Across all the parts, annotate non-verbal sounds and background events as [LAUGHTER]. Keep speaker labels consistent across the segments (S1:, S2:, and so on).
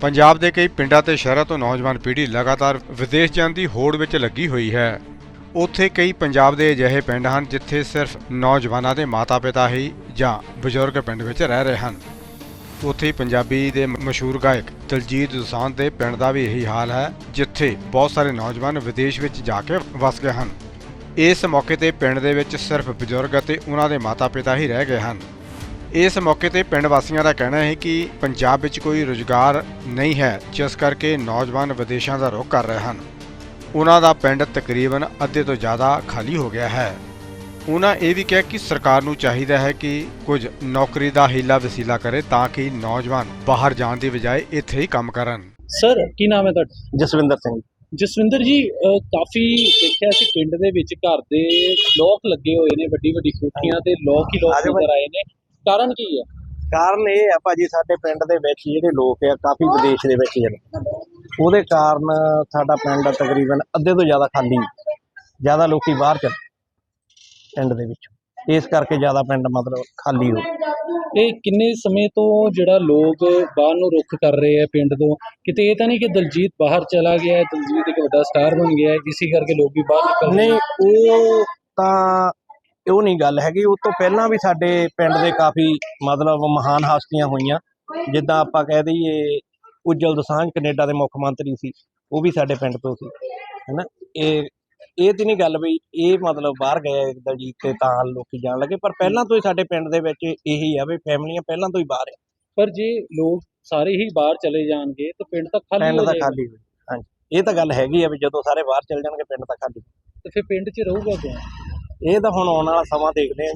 S1: ਪੰਜਾਬ ਦੇ ਕਈ ਪਿੰਡਾਂ ਤੇ ਸ਼ਹਿਰਾਂ ਤੋਂ ਨੌਜਵਾਨ ਪੀੜ੍ਹੀ ਲਗਾਤਾਰ ਵਿਦੇਸ਼ ਜਾਣ ਦੀ ਹੋੜ ਵਿੱਚ ਲੱਗੀ ਹੋਈ ਹੈ। ਉੱਥੇ ਕਈ ਪੰਜਾਬ ਦੇ ਅਜਿਹੇ ਪਿੰਡ ਹਨ ਜਿੱਥੇ ਸਿਰਫ ਨੌਜਵਾਨਾਂ ਦੇ ਮਾਤਾ-ਪਿਤਾ ਹੀ ਜਾਂ ਬਜ਼ੁਰਗ ਪਿੰਡ ਵਿੱਚ ਰਹਿ ਰਹੇ ਹਨ। ਉੱਥੇ ਹੀ ਪੰਜਾਬੀ ਦੇ ਮਸ਼ਹੂਰ ਗਾਇਕ ਦਲਜੀਤ ਦੋਸਾਂਝ ਦੇ ਪਿੰਡ ਦਾ ਵੀ ਇਹੀ ਹਾਲ ਹੈ, ਜਿੱਥੇ ਬਹੁਤ ਸਾਰੇ ਨੌਜਵਾਨ ਵਿਦੇਸ਼ ਵਿੱਚ ਜਾ ਕੇ ਵਸ ਗਏ ਹਨ। ਇਸ ਮੌਕੇ ਤੇ ਪਿੰਡ ਦੇ ਵਿੱਚ ਸਿਰਫ ਬਜ਼ੁਰਗ ਅਤੇ ਉਹਨਾਂ ਦੇ ਮਾਤਾ-ਪਿਤਾ ਹੀ ਰਹਿ ਗਏ ਹਨ। ਇਸ ਮੌਕੇ ਤੇ ਪਿੰਡ ਵਾਸੀਆਂ ਦਾ ਕਹਿਣਾ ਹੈ ਕਿ ਪੰਜਾਬ ਵਿੱਚ ਕੋਈ ਰੁਜ਼ਗਾਰ ਨਹੀਂ ਹੈ ਜਿਸ ਕਰਕੇ ਨੌਜਵਾਨ ਵਿਦੇਸ਼ਾਂ ਦਾ ਰੁਖ ਕਰ ਰਹੇ ਹਨ। ਉਹਨਾਂ ਦਾ ਪਿੰਡ ਤਕਰੀਬਨ ਅੱਧੇ ਤੋਂ ਜ਼ਿਆਦਾ ਖਾਲੀ ਹੋ ਗਿਆ ਹੈ। ਉਹਨਾਂ ਇਹ ਵੀ ਕਿਹਾ ਕਿ ਸਰਕਾਰ ਨੂੰ ਚਾਹੀਦਾ ਹੈ ਕਿ ਕੁਝ ਨੌਕਰੀ ਦਾ ਹੀਲਾ ਵਸੀਲਾ ਕਰੇ ਤਾਂ ਕਿ ਨੌਜਵਾਨ ਬਾਹਰ ਜਾਣ ਦੀ ਬਜਾਏ ਇੱਥੇ ਹੀ ਕੰਮ ਕਰਨ।
S2: ਸਰ ਕੀ ਨਾਮ ਹੈ ਤੁਹਾਡਾ?
S3: ਜਸਵਿੰਦਰ ਸਿੰਘ।
S2: ਜਸਵਿੰਦਰ ਜੀ ਕਾਫੀ ਦੇਖਿਆ ਸੀ ਪਿੰਡ ਦੇ ਵਿੱਚ ਘਰ ਦੇ ਲੋਕ ਲੱਗੇ ਹੋਏ ਨੇ ਵੱਡੀ ਵੱਡੀ ਕੋਠੀਆਂ ਤੇ ਲੋਕ ਹੀ ਲੋਕ ਨਜ਼ਰ ਆਏ ਨੇ। ਕਾਰਨ ਕੀ ਹੈ?
S3: ਕਾਰਨ ਇਹ ਹੈ ਭਾਜੀ ਸਾਡੇ ਪਿੰਡ ਦੇ ਵਿੱਚ ਜਿਹੜੇ ਲੋਕ ਆ ਕਾਫੀ ਵਿਦੇਸ਼ ਦੇ ਵਿੱਚ ਨੇ ਉਹਦੇ ਕਾਰਨ ਸਾਡਾ ਪਿੰਡ ਤਕਰੀਬਨ ਅੱਧੇ ਤੋਂ ਜ਼ਿਆਦਾ ਖਾਲੀ ਜ਼ਿਆਦਾ ਲੋਕੀ ਬਾਹਰ ਚਲੇ ਪਿੰਡ ਦੇ ਵਿੱਚ। ਇਸ ਕਰਕੇ ਜ਼ਿਆਦਾ ਪਿੰਡ ਮਤਲਬ ਖਾਲੀ ਹੋ
S2: ਇਹ ਕਿੰਨੇ ਸਮੇਂ ਤੋਂ ਜਿਹੜਾ ਲੋਕ ਬਾਹਰ ਨੂੰ ਰੁੱਖ ਕਰ ਰਹੇ ਆ ਪਿੰਡ ਤੋਂ ਕਿਤੇ ਇਹ ਤਾਂ ਨਹੀਂ ਕਿ ਦਲਜੀਤ ਬਾਹਰ ਚਲਾ ਗਿਆ ਹੈ ਦਲਜੀਤ ਇੱਕ ਵੱਡਾ ਸਟਾਰ ਬਣ ਗਿਆ ਹੈ ਇਸੇ ਕਰਕੇ ਲੋਕ ਵੀ ਬਾਹਰ ਨਿਕਲ ਰਹੇ
S3: ਨਹੀਂ ਉਹ ਤਾਂ ਉਹ ਨਹੀਂ ਗੱਲ ਹੈਗੀ ਉਹ ਤੋਂ ਪਹਿਲਾਂ ਵੀ ਸਾਡੇ ਪਿੰਡ ਦੇ ਕਾਫੀ ਮਤਲਬ ਮਹਾਨ ਹਸਤੀਆਂ ਹੋਈਆਂ। ਜਿੱਦਾਂ ਆਪਾਂ ਕਹਿ ਦਈਏ ਉਜਲ ਦਸਾਂਝ ਕੈਨੇਡਾ ਦੇ ਮੁੱਖ ਮੰਤਰੀ ਸੀ ਉਹ ਵੀ ਸਾਡੇ ਪਿੰਡ ਤੋਂ ਸੀ ਹੈਨਾ? ਇਹ ਇਹ ਤੇ ਨਹੀਂ ਗੱਲ ਵੀ ਇਹ ਮਤਲਬ ਬਾਹਰ ਗਏ ਦਲਜੀਤ ਤੇ ਤਾਂ ਲੋਕੀ ਜਾਣ ਲੱਗੇ ਪਰ ਪਹਿਲਾਂ ਤੋਂ ਹੀ ਸਾਡੇ ਪਿੰਡ ਦੇ ਵਿੱਚ ਇਹੀ ਆ ਵੀ ਫੈਮਲੀਆਂ ਪਹਿਲਾਂ ਤੋਂ ਹੀ ਬਾਹਰ ਆ।
S2: ਪਰ ਜੇ ਲੋਕ ਸਾਰੇ ਹੀ ਬਾਹਰ ਚਲੇ ਜਾਣਗੇ ਤਾਂ ਪਿੰਡ ਤਾਂ ਖਾਲੀ
S3: ਪਿੰਡ
S2: ਹੋ
S3: ਤਾਂ
S2: ਜਾਏਗਾ।
S3: ਖਾਲੀ ਹੋਈ ਹਾਂਜੀ। ਇਹ ਤਾਂ ਗੱਲ ਹੈਗੀ ਆ ਵੀ ਜਦੋਂ ਸਾਰੇ ਬਾਹਰ ਚਲ ਜਾਣਗੇ ਪਿੰਡ ਤਾਂ ਖਾਲੀ
S2: ਤੇ ਫਿਰ ਪਿੰਡ 'ਚ ਰਹੂਗਾ ਕੌਣ?
S3: ਇਹ ਤਾਂ ਹੁਣ ਆਉਣ ਵਾਲਾ ਸਮਾਂ ਦੇਖਦੇ ਆ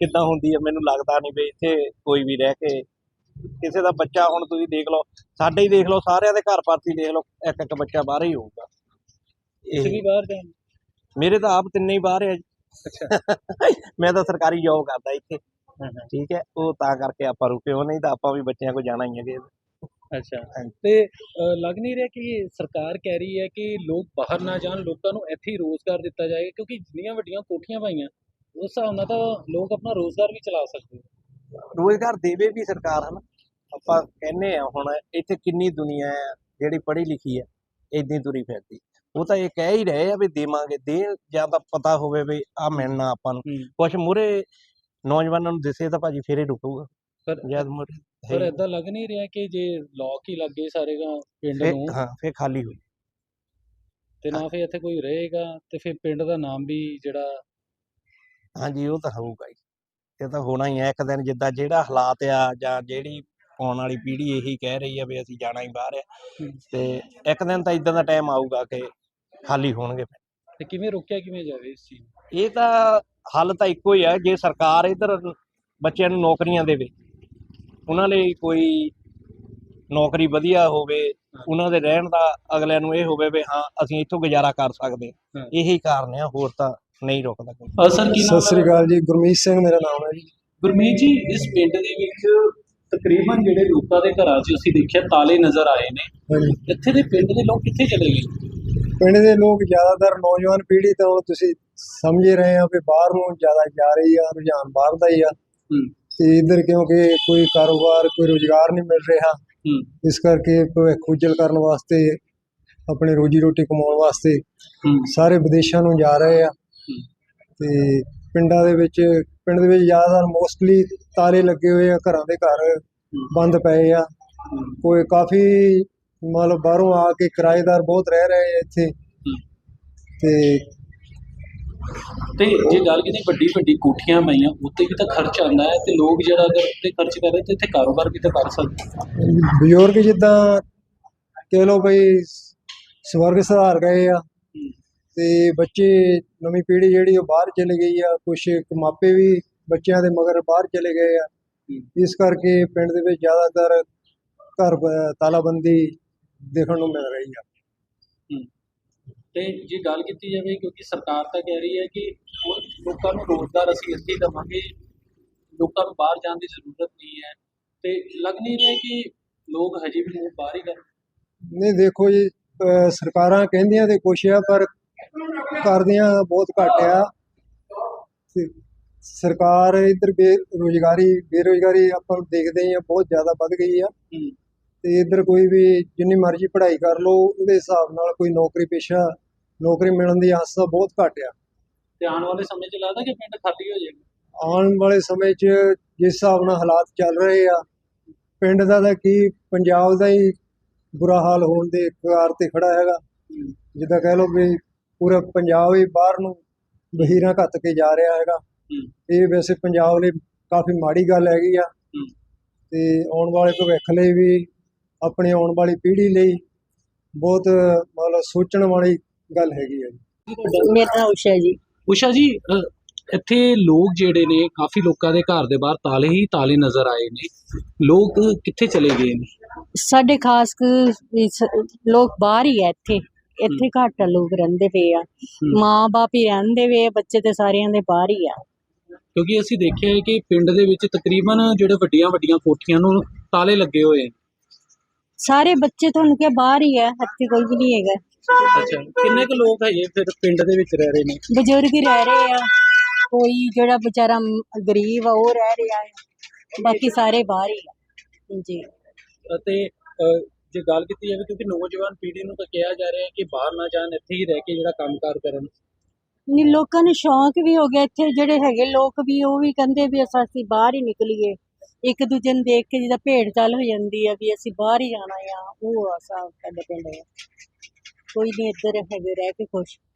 S3: ਕਿੱਦਾਂ ਹੁੰਦੀ ਹੈ। ਮੈਨੂੰ ਲੱਗਦਾ ਨਹੀਂ ਵੀ ਇੱਥੇ ਕੋਈ ਵੀ ਰਹਿ ਕੇ ਕਿਸੇ ਦਾ ਬੱਚਾ ਹੁਣ ਤੁਸੀਂ ਦੇਖ ਲਓ ਸਾਡੇ ਹੀ ਦੇਖ ਲਓ ਸਾਰਿਆਂ ਦੇ ਘਰ ਪਰਤੀ ਦੇਖ ਲਓ ਇੱਕ ਇੱਕ ਬੱਚਾ ਬਾਹਰ ਹੀ ਹੋਊਗਾ।
S2: ਤੁਸੀਂ ਵੀ
S3: ਇਹ
S2: ਬਾਹਰ ਜਾਣ।
S3: ਮੇਰੇ ਤਾਂ ਆਪ ਤਿੰਨੇ ਹੀ ਬਾਹਰ।
S2: ਅੱਛਾ। [LAUGHS]
S3: ਮੈਂ ਤਾਂ ਸਰਕਾਰੀ ਜੌਬ ਕਰਦਾ ਇੱਥੇ।
S2: ਹਾਂ, ਹਾਂ,
S3: ਠੀਕ ਹੈ ਉਹ ਤਾਂ ਕਰਕੇ ਆਪਾਂ ਰੁਕੇ ਹੋ ਨਹੀਂ ਤਾਂ ਆਪਾਂ ਵੀ ਬੱਚਿਆਂ ਕੋਲ ਜਾਣਾ ਹੀ ਹੈਗੇ।
S2: ਅੱਛਾ। ਤੇ ਲੱਗ ਨਹੀਂ ਰਿਹਾ ਕਿ ਸਰਕਾਰ ਕਹਿ ਰਹੀ ਹੈ ਕਿ ਲੋਕ ਬਾਹਰ ਨਾ ਜਾਣ ਲੋਕਾਂ ਨੂੰ ਇੱਥੇ ਹੀ ਰੋਜ਼ਗਾਰ ਦਿੱਤਾ ਜਾਏਗਾ ਕਿਉਂਕਿ ਜਿੰਨੀਆਂ ਵੱਡੀਆਂ ਕੋਠੀਆਂ ਪਾਈਆਂ ਉਸ ਹਿਸਾਬ ਨਾਲ ਤਾਂ ਲੋਕ ਆਪਣਾ ਰੋਜ਼ਗਾਰ ਵੀ ਚਲਾ ਸਕਦੇ
S3: ਰੋਜ਼ਗਾਰ ਦੇਵੇ ਵੀ ਸਰਕਾਰ ਹਨ? ਆਪਾਂ ਕਹਿੰਨੇ ਆ ਹੁਣ ਇੱਥੇ ਕਿੰਨੀ ਦੁਨੀਆ ਹੈ ਜਿਹੜੀ ਪੜ੍ਹੀ ਲਿਖੀ ਹੈ ਇਦਾਂ ਤੁਰੀ ਫਿਰਦੀ ਉਹ ਤਾਂ ਇਹ ਕਹਿ ਹੀ ਰਹੇ ਆ ਵੀ ਦੇਵਾਂਗੇ ਦੇ ਜਾਂ ਤਾਂ ਪਤਾ ਹੋਵੇ ਵੀ ਆ ਮਿਲਣਾ ਆਪਾਂ ਨੂੰ।
S2: ਹੂੰ।
S3: ਕੁਛ ਮੂਰੇ ਨੌਜਵਾਨਾਂ ਨੂੰ ਦਿਸੇ ਤਾਂ ਭਾਜੀ ਫੇਰੇ ਰੁਕੂਗਾ।
S2: ਪਰ
S3: ਜਦ ਮੂਹਰੇ ਹੀ।
S2: ਇਦਾਂ ਲੱਗ ਨਹੀਂ ਰਿਹਾ ਕਿ ਜੇ ਲੋਕ ਹੀ ਲੱਗੇ ਸਾਰੇ ਗਾ ਪਿੰਡ
S3: ਫਿਰ
S2: ਨੂੰ।
S3: ਹਾਂ ਫੇਰ ਖਾਲੀ ਹੋਈ
S2: ਤੇ ਨਾ ਫਿਰ ਇੱਥੇ ਕੋਈ ਰਹੇਗਾ ਤੇ ਫਿਰ ਪਿੰਡ ਦਾ ਨਾਮ ਵੀ ਜਿਹੜਾ
S3: ਹਾਂਜੀ ਉਹ ਤਾਂ ਹੋਊਗਾ ਹੀ। ਇਹ ਤਾਂ ਹੋਣਾ ਹੀ ਹੈ ਇੱਕ ਦਿਨ ਜਿੱਦਾਂ ਜਿਹੜਾ ਹਾਲਾਤ ਆ ਜਾਂ ਜਿਹੜੀ ਆਉਣ ਵਾਲੀ ਪੀੜ੍ਹੀ ਇਹੀ ਕਹਿ ਰਹੀ ਆ ਵੀ ਅਸੀਂ ਜਾਣਾ ਹੀ ਬਾਹਰ ਆ।
S2: ਹੂੰ।
S3: ਤੇ ਇੱਕ ਦਿਨ ਤਾਂ ਇਦਾਂ ਦਾ ਟਾਈਮ ਆਊਗਾ ਕਿ ਖਾਲੀ ਹੋਣਗੇ
S2: ਤੇ ਕਿਵੇਂ ਰੋਕਿਆ ਕਿਵੇਂ ਜਾਵੇ ਇਸ ਚੀਜ਼ ਨੂੰ?
S3: ਇਹ ਤਾਂ ਹੱਲ ਤਾਂ ਇੱਕੋ ਹੀ ਹੈ ਜੇ ਸਰਕਾਰ ਇਧਰ ਬੱਚਿਆਂ ਨੂੰ ਨੌਕਰੀਆਂ ਦੇਵੇ। ਉਹਨਾਂ ਲਈ ਕੋਈ ਨੌਕਰੀ ਵਧੀਆ ਹੋਵੇ ਉਹਨਾਂ ਦੇ ਰਹਿਣ ਦਾ ਅਗਲਿਆਂ ਨੂੰ ਇਹ ਹੋਵੇ ਵੀ ਹਾਂ ਅਸੀਂ ਇੱਥੋਂ ਗੁਜ਼ਾਰਾ ਕਰ ਸਕਦੇ ਹਾਂ।
S2: ਹਾਂ।
S3: ਇਹੀ ਕਾਰਨ ਆ ਹੋਰ ਤਾਂ ਨਹੀਂ ਰੁਕਦਾ ਕੋਈ।
S2: ਅਹ ਸਰ ਕੀ ਨਾਮ
S4: ਸਤਿ ਸ੍ਰੀ ਅਕਾਲ ਜੀ ਗੁਰਮੀਤ ਸਿੰਘ ਮੇਰਾ ਨਾਮ ਹੈ ਜੀ।
S2: ਗੁਰਮੀਤ ਜੀ ਇਸ ਪਿੰਡ ਦੇ ਵਿੱਚ ਤਕਰੀਬਨ ਜਿਹੜੇ ਲੋਕਾਂ ਦੇ ਘਰਾਂ 'ਚ ਅਸੀਂ ਦੇਖਿਆ ਤਾਲੇ ਨਜ਼ਰ ਆਏ ਨੇ।
S4: ਹਾਂਜੀ।
S2: ਇੱਥੇ ਦੇ ਪਿੰਡ ਦੇ ਲੋਕ ਕਿੱਥੇ ਚਲੇ ਗਏ?
S4: ਪਿੰਡ ਦੇ ਲੋਕ ਜ਼ਿਆਦਾਤਰ ਨੌਜਵਾਨ ਪੀੜ੍ਹੀ ਤਾਂ ਹੁਣ ਤੁਸੀਂ ਸਮਝ ਹੀ ਰਹੇ ਆ ਕਿ ਬਾਹਰ ਨੂੰ ਜ਼ਿਆਦਾ ਜਾ ਰਹੀ ਆ ਰੁਝਾਨ ਬਾਹਰ ਦਾ ਹੀ ਆ।
S2: ਹੂੰ।
S4: ਤੇ ਇੱਧਰ ਕਿਉਂਕਿ ਕੋਈ ਕਾਰੋਬਾਰ ਕੋਈ ਰੁਜ਼ਗਾਰ ਨਹੀਂ ਮਿਲ ਰਿਹਾ ਇਸ ਕਰਕੇ ਭਵਿੱਖ ਉਜਲ ਕਰਨ ਵਾਸਤੇ ਆਪਣੇ ਰੋਜੀ ਰੋਟੀ ਕਮਾਉਣ ਵਾਸਤੇ ਸਾਰੇ ਵਿਦੇਸ਼ਾਂ ਨੂੰ ਜਾ ਰਹੇ ਆ। ਤੇ ਪਿੰਡਾਂ ਦੇ ਵਿੱਚ ਪਿੰਡ ਦੇ ਵਿੱਚ ਜ਼ਿਆਦਾਤਰ ਮੋਸਟਲੀ ਤਾਲੇ ਲੱਗੇ ਹੋਏ ਆ ਘਰਾਂ ਦੇ ਘਰ ਬੰਦ ਪਏ ਆ। ਕੋਈ ਕਾਫੀ ਮਤਲਬ ਬਾਹਰੋਂ ਆ ਕੇ ਕਿਰਾਏਦਾਰ ਬਹੁਤ ਰਹਿ ਰਹੇ ਆ ਇੱਥੇ। ਤੇ
S2: ਤੇ ਜੇ ਗੱਲ ਕੀਤੀ ਵੱਡੀ ਵੱਡੀ ਕੋਠੀਆਂ ਪਈਆਂ ਉੱਤੇ ਵੀ ਤਾਂ ਖਰਚ ਆਉਂਦਾ ਹੈ ਤੇ ਲੋਕ ਜਿਹੜਾ ਅਗਰ ਉੱਤੇ ਖਰਚ ਕਰ ਰਹੇ ਤੇ ਇੱਥੇ ਕਾਰੋਬਾਰ ਵੀ ਤਾਂ ਕਰ ਸਕਦੇ
S4: ਬਜ਼ੁਰਗ ਜਿੱਦਾਂ ਕਹਿ ਲਓ ਬਈ ਸਵਰਗ ਸੁਧਾਰ ਗਏ ਆ ਤੇ ਬੱਚੇ ਨਵੀਂ ਪੀੜ੍ਹੀ ਜਿਹੜੀ ਉਹ ਬਾਹਰ ਚਲੇ ਗਈ ਆ ਕੁਛ ਮਾਪੇ ਵੀ ਬੱਚਿਆਂ ਦੇ ਮਗਰ ਬਾਹਰ ਚਲੇ ਗਏ ਆ। ਇਸ ਕਰਕੇ ਪਿੰਡ ਦੇ ਵਿੱਚ ਜ਼ਿਆਦਾਤਰ ਘਰ ਤਾਲਾਬੰਦੀ ਦੇਖਣ ਨੂੰ ਮਿਲ ਰਹੀ ਆ।
S2: ਤੇ ਜੇ ਗੱਲ ਕੀਤੀ ਜਾਵੇ ਕਿਉਂਕਿ ਸਰਕਾਰ ਤਾਂ ਕਹਿ ਰਹੀ ਹੈ ਕਿ ਲੋਕਾਂ ਨੂੰ ਰੋਜ਼ਗਾਰ ਅਸੀਂ ਇੱਥੇ ਦੇਵਾਂਗੇ ਲੋਕਾਂ ਨੂੰ ਬਾਹਰ ਜਾਣ ਦੀ ਜ਼ਰੂਰਤ ਨਹੀਂ ਹੈ। ਤੇ ਲੱਗ ਨਹੀਂ ਰਿਹਾ ਕਿ ਲੋਕ ਹਜੇ ਵੀ ਮੂੰਹ ਬਾਹਰ ਹੀ ਕਰ
S4: ਨਹੀਂ ਦੇਖੋ ਜੀ ਸਰਕਾਰਾਂ ਕਹਿੰਦੀਆਂ ਤੇ ਕੁਛ ਆ ਪਰ ਕਰਦੀਆਂ ਬਹੁਤ ਘੱਟ ਆ। ਸਰਕਾਰ ਇੱਧਰ ਬੇਰੁਜ਼ਗਾਰੀ ਬੇਰੁਜ਼ਗਾਰੀ ਆਪਾਂ ਦੇਖਦੇ ਆ ਬਹੁਤ ਜ਼ਿਆਦਾ ਵੱਧ ਗਈ ਆ। ਤੇ ਇੱਧਰ ਕੋਈ ਵੀ ਜਿੰਨੀ ਮਰਜ਼ੀ ਪੜ੍ਹਾਈ ਕਰ ਲਓ ਉਹਦੇ ਹਿਸਾਬ ਨਾਲ ਕੋਈ ਨੌਕਰੀ ਪੇਸ਼ਾ ਨੌਕਰੀ ਮਿਲਣ ਦੀ ਆਸ ਤਾਂ ਬਹੁਤ ਘੱਟ ਆ।
S2: ਤੇ ਆਉਣ ਵਾਲੇ ਸਮੇਂ 'ਚ ਲੱਗਦਾ ਕਿ ਪਿੰਡ ਖਾਲੀ ਹੋ ਜਾਏਗਾ?
S4: ਆਉਣ ਵਾਲੇ ਸਮੇਂ 'ਚ ਜਿਸ ਹਿਸਾਬ ਨਾਲ ਹਾਲਾਤ ਚੱਲ ਰਹੇ ਆ ਪਿੰਡ ਦਾ ਤਾਂ ਕੀ ਪੰਜਾਬ ਦਾ ਹੀ ਬੁਰਾ ਹਾਲ ਹੋਣ ਦੇ ਕਗਾਰ ਤੇ ਖੜਾ ਹੈਗਾ। ਜਿੱਦਾਂ ਕਹਿ ਲਓ ਵੀ ਪੂਰਾ ਪੰਜਾਬ ਹੀ ਬਾਹਰ ਨੂੰ ਬਹੀਰਾਂ ਘੱਤ ਕੇ ਜਾ ਰਿਹਾ ਹੈਗਾ। ਇਹ ਵੈਸੇ ਪੰਜਾਬ ਲਈ ਕਾਫੀ ਮਾੜੀ ਗੱਲ ਹੈਗੀ ਆ। ਤੇ ਆਉਣ ਵਾਲੇ ਭਵਿੱਖ ਲਈ ਵੀ ਆਪਣੀ ਆਉਣ ਵਾਲੀ ਪੀੜ੍ਹੀ ਲਈ ਬਹੁਤ ਮਤਲਬ ਸੋਚਣ ਵਾਲੀ ਗੱਲ ਹੈਗੀ ਜੀ।
S5: ਮੇਰਾ ਨਾਮ ਉਸ਼ਾ ਜੀ।
S2: ਉਸ਼ਾ ਜੀ ਇੱਥੇ ਲੋਕ ਜਿਹੜੇ ਨੇ ਕਾਫੀ ਲੋਕਾਂ ਦੇ ਘਰ ਦੇ ਬਾਹਰ ਤਾਲੇ ਹੀ ਤਾਲੇ ਨਜ਼ਰ ਆਏ ਨੇ। ਲੋਕ ਕਿੱਥੇ ਚਲੇ ਗਏ ਨੇ?
S5: ਸਾਡੇ ਖਾਸ ਕ ਲੋਕ ਬਾਹਰ ਹੀ ਆ ਇੱਥੇ। ਇੱਥੇ ਘੱਟ ਲੋਕ ਰਹਿੰਦੇ ਪਏ ਆ। ਮਾਂ ਬਾਪ ਹੀ ਰਹਿੰਦੇ ਵੇ ਬੱਚੇ ਤੇ ਸਾਰਿਆਂ ਦੇ ਬਾਹਰ ਹੀ ਆ।
S2: ਕਿਉਂਕਿ ਅਸੀਂ ਦੇਖਿਆ ਹੈ ਕਿ ਪਿੰਡ ਦੇ ਵਿੱਚ ਤਕਰੀਬਨ ਜਿਹੜੇ ਵੱਡੀਆਂ ਵੱਡੀਆਂ ਕੋਠੀਆਂ ਨੂੰ ਤਾਲੇ ਲੱਗੇ ਹੋਏ
S5: ਸਾਰੇ ਬੱਚੇ ਤੁਹਾਨੂੰ ਕਿਹਾ ਬਾਹਰ ਹੀ ਆ ਇੱਥੇ ਕੋਈ ਵੀ ਨਹੀਂ ਹੈਗਾ।
S2: ਅੱਛਾ ਕਿੰਨੇ ਕੁ ਲੋਕ ਹੈਗੇ ਫਿਰ ਪਿੰਡ ਦੇ ਵਿੱਚ ਰਹਿ ਰਹੇ ਨੇ?
S5: ਬਜ਼ੁਰਗ ਹੀ ਰਹਿ ਰਹੇ ਆ। ਕੋਈ ਜਿਹੜਾ ਵਿਚਾਰਾ ਮ- ਗਰੀਬ ਆ ਉਹ ਰਹਿ ਰਿਹਾ ਹੈ ਬਾਕੀ ਸਾਰੇ ਬਾਹਰ ਹੀ ਆ। ਜੀ
S2: ਅਤੇ ਜੇ ਗੱਲ ਕੀਤੀ ਜਾਵੇ ਕਿਉਂਕਿ ਨੌਜਵਾਨ ਪੀੜ੍ਹੀ ਨੂੰ ਤਾਂ ਕਿਹਾ ਜਾ ਰਿਹਾ ਹੈ ਕਿ ਬਾਹਰ ਨਾ ਜਾਣ ਇੱਥੇ ਹੀ ਰਹਿ ਕੇ ਜਿਹੜਾ ਕੰਮਕਾਰ ਕਰਨ।
S5: ਨਹੀਂ ਲੋਕਾਂ ਨੂੰ ਸ਼ੌਂਕ ਵੀ ਹੋ ਗਿਆ। ਇੱਥੇ ਜਿਹੜੇ ਹੈਗੇ ਲੋਕ ਵੀ ਉਹ ਵੀ ਕਹਿੰਦੇ ਵੀ ਅਸਾਂ ਅਸੀਂ ਬਾਹਰ ਹੀ ਨਿਕਲੀਏ। ਇੱਕ ਦੂਜੇ ਨੂੰ ਦੇਖ ਕੇ ਜਿਹਦਾ ਭੇਡ ਚਾਲ ਹੋ ਜਾਂਦੀ ਆ ਵੀ ਅਸੀਂ ਬਾਹਰ ਹੀ ਜਾਣਾ ਆ ਉਹ ਆ ਸਾਡੇ ਪਿੰਡ ਕੋਈ ਨਹੀਂ ਇੱਧਰ ਹੈਗੇ ਰਹਿ ਕੇ ਖੁਸ਼।